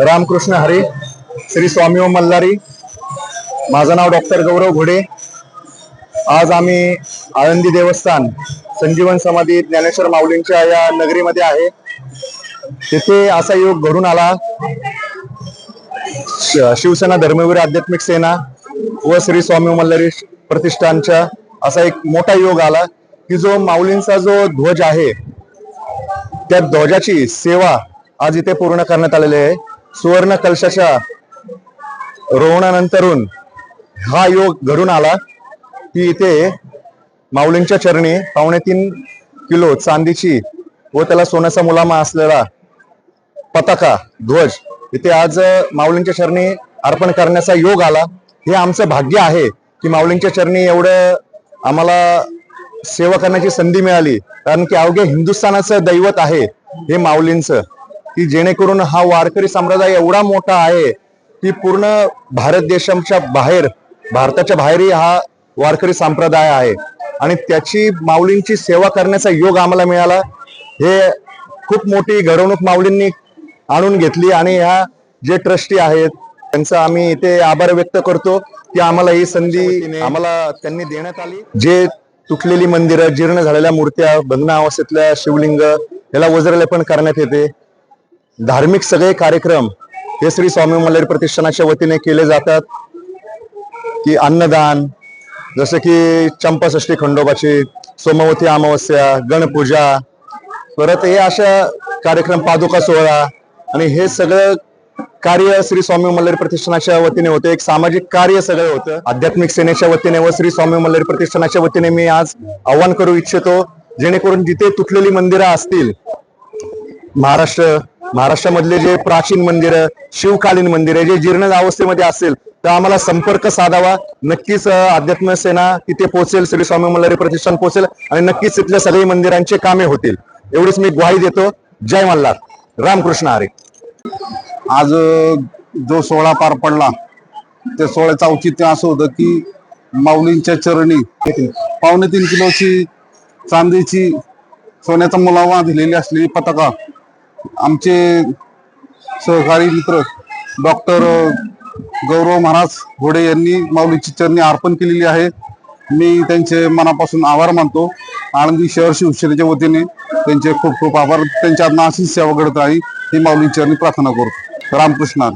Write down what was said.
रामकृष्ण हरी श्री स्वामी ओम मल्हारी माझं नाव डॉक्टर गौरव घोडे. आज आम्ही आळंदी देवस्थान संजीवन समाधी ज्ञानेश्वर माऊलींच्या या नगरीमध्ये आहे. तिथे असा योग घडून आला. श- शिवसेना धर्मवीर आध्यात्मिक सेना व श्री स्वामी मल्हारी प्रतिष्ठानच्या असा एक मोठा योग आला की जो माऊलींचा जो ध्वज आहे त्या ध्वजाची सेवा आज इथे पूर्ण करण्यात आलेली आहे. सुवर्ण कलशाच्या रोवणानंतरून हा योग घडून आला. की इथे माऊलींच्या चरणी पावणे तीन किलो चांदीची व त्याला सोन्याचा मुलामा असलेला पताका ध्वज इथे आज माऊलींच्या चरणी अर्पण करण्याचा योग आला. हे आमचं भाग्य आहे की माऊलींच्या चरणी एवढं आम्हाला सेवा करण्याची संधी मिळाली. कारण की अवघ्या हिंदुस्थानाचं दैवत आहे हे माऊलींचं. की जेणेकरून हा वारकरी संप्रदाय एवढा मोठा आहे की पूर्ण भारत देशाच्या बाहेर भारताच्या बाहेरही हा वारकरी संप्रदाय आहे. आणि त्याची माऊलींची सेवा करण्याचा योग आम्हाला मिळाला. हे खूप मोठी घडवणूक माऊलींनी आणून घेतली आणि ह्या जे ट्रस्टी आहेत त्यांचा आम्ही इथे आभार व्यक्त करतो की आम्हाला ही संधी आम्हाला त्यांनी देण्यात आली. जे तुटलेली मंदिरं जीर्ण झालेल्या मूर्त्या भग्नावस्थेतल्या शिवलिंग याला वज्रलेपण करण्यात येते. धार्मिक सगळे कार्यक्रम हे श्री स्वामी मल्हारी प्रतिष्ठानाच्या वतीने केले जातात. की अन्नदान जसं की चंपाषष्ठी खंडोबाची सोमवती अमावस्या गणपूजा परत हे अशा कार्यक्रम पादुका सोहळा आणि हे सगळं कार्य श्री स्वामी मल्हारी प्रतिष्ठानाच्या वतीने होते. एक सामाजिक कार्य सगळं होतं. आध्यात्मिक सेनेच्या वतीने व श्री स्वामी मल्हारी प्रतिष्ठानाच्या वतीने मी आज आव्हान करू इच्छितो जेणेकरून जिथे तुटलेली मंदिरं असतील महाराष्ट्र महाराष्ट्रामधले जे प्राचीन मंदिर शिवकालीन मंदिर जे जीर्ण अवस्थेमध्ये असेल तर आम्हाला संपर्क साधावा. नक्कीच अध्यात्म सेना तिथे पोहोचेल श्री स्वामी मल्हारी प्रतिष्ठान पोहोचेल आणि नक्कीच तिथल्या सगळी मंदिरांचे कामे होतील. एवढीच मी ग्वाही देतो. जय मल्हार. रामकृष्ण हरे. आज जो सोहळा पार पडला त्या सोहळ्याचं औचित्य असं होतं की माऊलींच्या चरणी पावणे तीन किलोची चांदीची सोन्याचा मुलामा दिलेली असलेली पताका आमचे सहकारी मित्र डॉक्टर गौरव महाराज घोडे यांनी माऊलीची चरणी अर्पण केलेली आहे. मी त्यांचे मनापासून आभार मानतो. आळंदी शहर शिवसेनेच्या वतीने त्यांचे खूप खूप आभार. त्यांच्या अशीच सेवा घडत आहे. ही माऊलीची चरणी प्रार्थना करतो. रामकृष्ण.